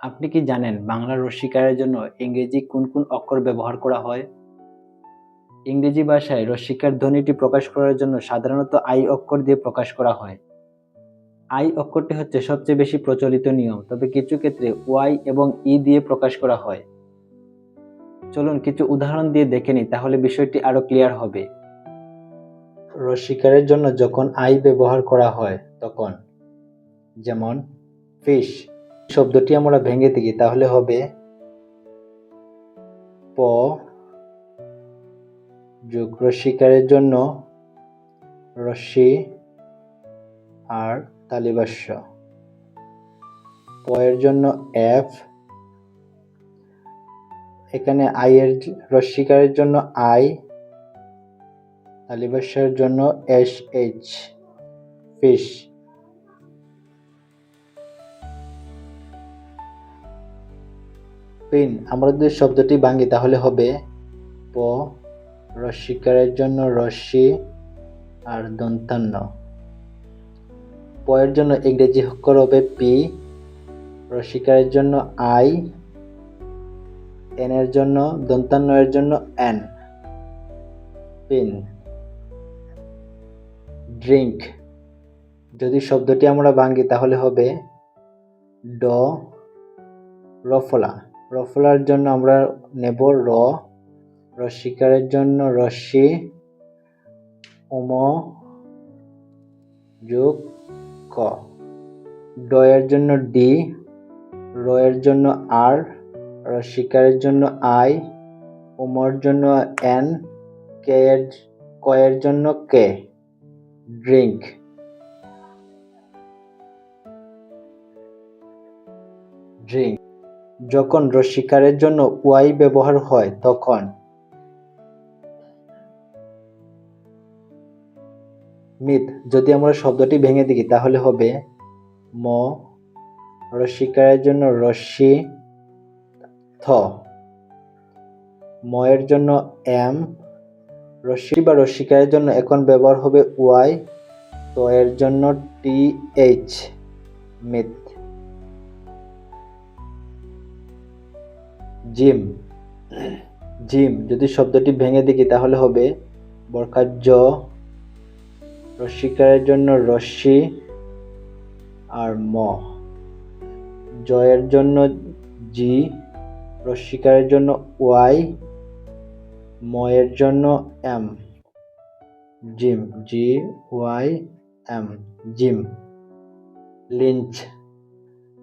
আপনি কি জানেন বাংলা রস্বীকারের জন্য ইংরেজি কোন কোন অক্ষর ব্যবহার করা হয়? ইংরেজি ভাষায় রস্বীকার ধ্বনিটি প্রকাশ করার জন্য সাধারণত আই অক্ষর দিয়ে প্রকাশ করা হয়। আই অক্ষরটি হচ্ছে সবচেয়ে বেশি প্রচলিত নিয়ম, তবে কিছু ক্ষেত্রে ওয়াই এবং ই দিয়ে প্রকাশ করা হয়। চলুন কিছু উদাহরণ দিয়ে দেখে নিই, তাহলে বিষয়টি আরও ক্লিয়ার হবে। রস্বীকারের জন্য যখন আই ব্যবহার করা হয়, তখন যেমন ফিশ শব্দটি আমরা ভেঙে দিই, তাহলে হবে প যোগ রস্বীকারের জন্য রশ্মি আর তালিবাস্য। প এর জন্য এফ। এখানে আই এর রস্বীকারের জন্য আই, তালিবাস্যের জন্য এস এইচ, ফিশ। পিন আমরা যদি শব্দটি ভাঙি, তাহলে হবে প রস্বীকারের জন্য রশ্মি আর দন্তান্ন। প এর জন্য ইংরেজি অক্ষর হবে পি রস্বীকারের জন্য আই এনের জন্য, দন্তান্ন এর জন্য এন। পেন ড্রিঙ্ক যদি শব্দটি আমরা ভাঙি, তাহলে হবে ড রফলা রফলার জন্য আমরা নেব র রস্বীকারের জন্য রশ্মি, উম, যোগ ক। ডয়ের জন্য ডি, রয়ের জন্য আর রস্বীকারের জন্য আই, উমর জন্য এন কে এর ক এর জন্য কে। ড্রিঙ্ক ড্রিঙ্ক যখন রস্বীকারের জন্য ওয়াই ব্যবহার হয়, তখন মিথ, যদি আমরা শব্দটি ভেঙে দিই তাহলে হবে ম রস্বীকারের জন্য রশ্মি, থ ম এর জন্য এম, রশ্মি বা রস্বীকারের জন্য এখন ব্যবহার হবে ওয়াই, তো এর জন্য T H, myth. Gym. Gym, যদি শব্দটি ভেঙে দেখি তাহলে হবে বরকার জ রস্বীকারের জন্য রশ্মি আর ম। জয়ের জন্য জি রস্বীকারের জন্য ওয়াই, ময়ের জন্য M. Gym, G, Y, M, gym. Lynch,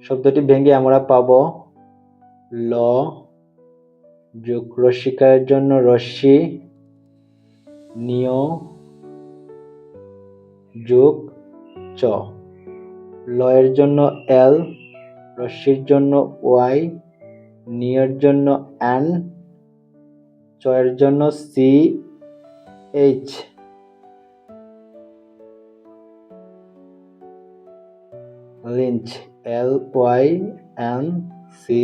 শব্দটি ভেঙে আমরা পাব ল যোগ রস্বীকারের জন্য রশ্মি নিয় যোগ চ। লয়ের জন্য এল, রশ্মির জন্য ওয়াই, নিয়ের জন্য অ্যান চয়ের জন্য C, H. Lynch, L, Y, N, C,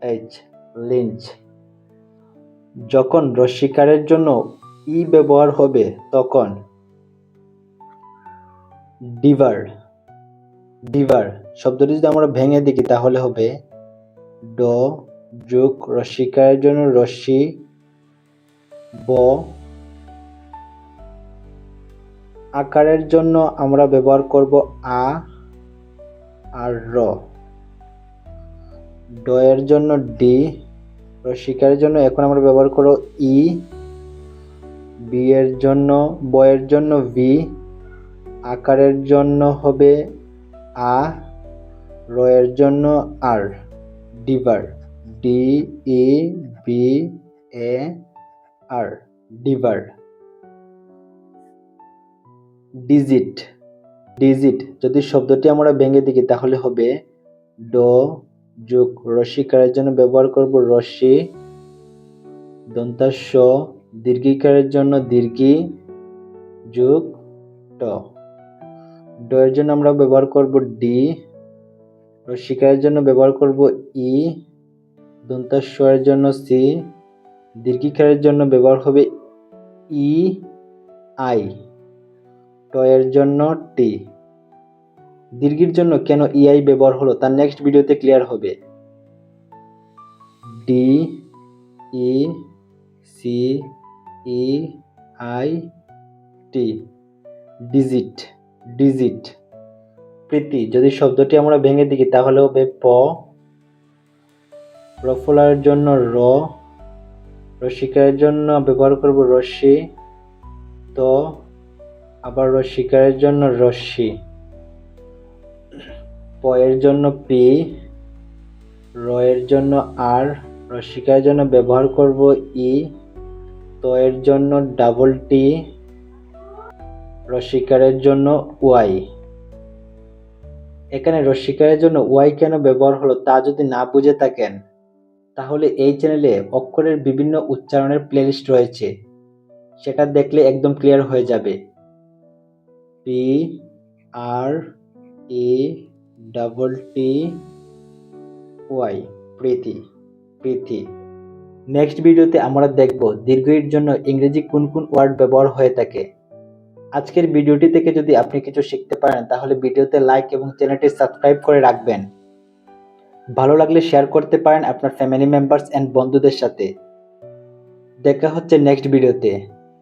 H. Lynch. যখন রস্বীকারের জন্য ই ব্যবহার হবে, তখন ডিভার ডিভার শব্দটি যদি আমরা ভেঙে দেখি, তাহলে হবে ড, যোগ রস্বীকারের জন্য রশ্মি ব, আকারের জন্য আমরা ব্যবহার করব আ আর র। ড এর জন্য ডি রস্বীকারের জন্য এখন আমরা ব্যবহার করব ই বি এর জন্য ব এর জন্য ভি আকারের জন্য হবে আ র এর জন্য R debar D E B A R debar. Deceit deceit যদি শব্দটি আমরা ভেঙে দিই তাহলে হবে ড যোগ কারের জন্য ব্যবহার করব রশ্মি, দন্তাস্য দীর্ঘিকারের জন্য দীর্ঘি, যোগ ট। ডয়ের জন্য আমরা ব্যবহার করব ডি রস্বীকারের জন্য ব্যবহার করব ই দন্তাস্বরের জন্য সি দীর্ঘিকারের জন্য ব্যবহার হবে ই আই টয়ের জন্য টি দীর্ঘির জন্য কেন ইআই ব্যবহার হলো তার নেক্সট ভিডিওতে ক্লিয়ার হবে। D E C E I T deceit deceit pretty, যদি শব্দটি আমরা ভেঙে দেখি তাহলে হবে প। রফলার জন্য র। রসিকারের জন্য ব্যবহার করব রশ্মি তো, আবার রসিকারের জন্য রশ্মি প এর জন্য পি রয়ের জন্য আর রসিকার জন্য ব্যবহার করব ই তো এর জন্য ডাবল টি রসিকারের জন্য ওয়াই এখানে রসিকারের জন্য ওয়াই কেন ব্যবহার হলো তা যদি না বুঝে থাকেন, তাহলে এই চ্যানেলে অক্ষরের বিভিন্ন উচ্চারণের প্লেলিস্ট রয়েছে। সেটা দেখলে একদম ক্লিয়ার হয়ে যাবে। P R E double T Y pretty pretty. Next ভিডিওতে আমরা দেখব দীর্ঘইর জন্য ইংরেজি কোন কোন ওয়ার্ড ব্যবহার হয়ে থাকে। আজকের ভিডিওটি থেকে যদি আপনি কিছু শিখতে পারেন, তাহলে ভিডিওতে লাইক এবং চ্যানেলটি সাবস্ক্রাইব করে রাখবেন। ভালো লাগলে শেয়ার করতে পারেন আপনার ফ্যামিলি মেম্বার্স অ্যান্ড বন্ধুদের সাথে। দেখা হচ্ছে নেক্সট ভিডিওতে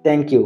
থ্যাংক ইউ